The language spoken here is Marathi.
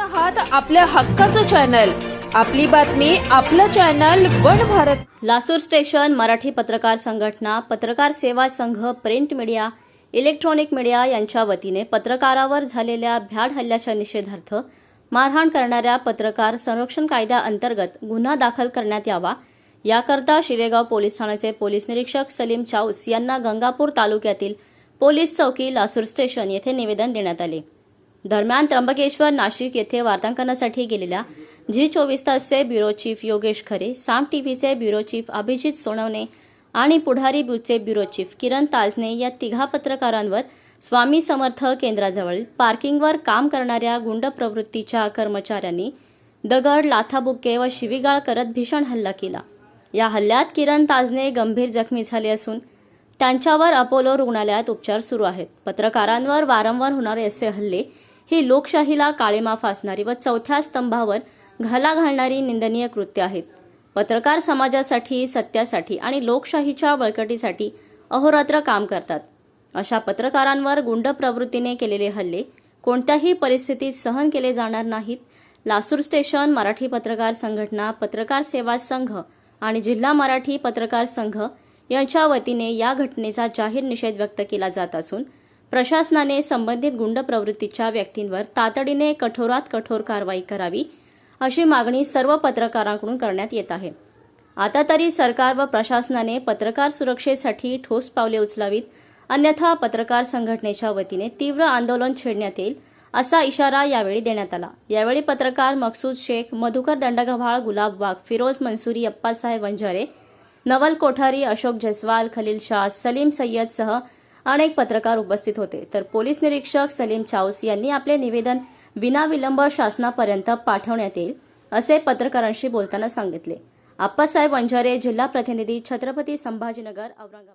आहात आपल्या हक्काचं चॅनल आपली बातमी आपलं channel one Bharat. Lasur station Marathi पत्रकार संघटना पत्रकार सेवा संघ प्रिंट मीडिया इलेक्ट्रॉनिक मीडिया यांच्या वतीने पत्रकारावर झालेल्या भ्याड हल्ल्याच्या निषेधार्थ मारहाण करणाऱ्या पत्रकार संरक्षण कायद्याअंतर्गत गुन्हा दाखल करण्यात यावा. याकरता शिलेगाव पोलीस ठाण्याचे पोलीस निरीक्षक सलीम चाऊस यांना गंगापूर तालुक्यातील पोलीस चौकी लासूर स्टेशन येथे निवेदन देण्यात आले. दरम्यान त्र्यंबकेश्वर नाशिक येथे वार्तांकनासाठी गेलेल्या झी चोवीस तासचे ब्युरो चीफ योगेश खरे साम टीव्हीचे ब्युरो चीफ अभिजित सोनवणे आणि पुढारी ब्यूचे ब्युरो चीफ किरण ताजने या तिघा पत्रकारांवर स्वामी समर्थ केंद्राजवळ पार्किंगवर काम करणाऱ्या गुंड प्रवृत्तीच्या कर्मचाऱ्यांनी दगड लाथाबुक्के व शिवीगाळ करत भीषण हल्ला केला. या हल्ल्यात किरण ताजने गंभीर जखमी झाले असून त्यांच्यावर अपोलो रुग्णालयात उपचार सुरू आहेत. पत्रकारांवर वारंवार होणारे असे हल्ले ही लोकशाहीला काळीमा फासणारी व चौथ्या स्तंभावर घाला घालणारी निंदनीय कृत्य आहेत. पत्रकार समाजासाठी सत्यासाठी आणि लोकशाहीच्या बळकटीसाठी अहोरात्र काम करतात. अशा पत्रकारांवर गुंड प्रवृत्तीने केलेले हल्ले कोणत्याही परिस्थितीत सहन केले जाणार नाहीत लासूर स्टेशन मराठी पत्रकार संघटना पत्रकार सेवा संघ आणि जिल्हा मराठी पत्रकार संघ यांच्या वतीने या घटनेचा जाहीर निषेध व्यक्त केला जात असून प्रशासनाने संबंधित गुंड प्रवृत्तीच्या व्यक्तींवर तातडीने कठोरात कठोर कारवाई करावी अशी मागणी सर्व पत्रकारांकडून करण्यात येत आहे. आता तरी सरकार व प्रशासनाने पत्रकार सुरक्षेसाठी ठोस पावले उचलावीत अन्यथा पत्रकार संघटनेच्या वतीने तीव्र आंदोलन छेडण्यात येईल असा इशारा यावेळी देण्यात आला. यावेळी पत्रकार मकसूद शेख मधुकर दंडगव्हाळ गुलाब वाघ फिरोज मंसुरी अप्पासाहेब वंजारे नवल कोठारी अशोक जयस्वाल खलील शाह सलीम सय्यदसह अनेक पत्रकार उपस्थित होते. तर पोलीस निरीक्षक सलीम चाऊस यांनी आपले निवेदन विनाविलंब शासनापर्यंत पाठवण्यात येईल असे पत्रकारांशी बोलताना सांगितले. आप्पासाहेब अंजारे जिल्हा प्रतिनिधी छत्रपती संभाजीनगर औरंगाबाद.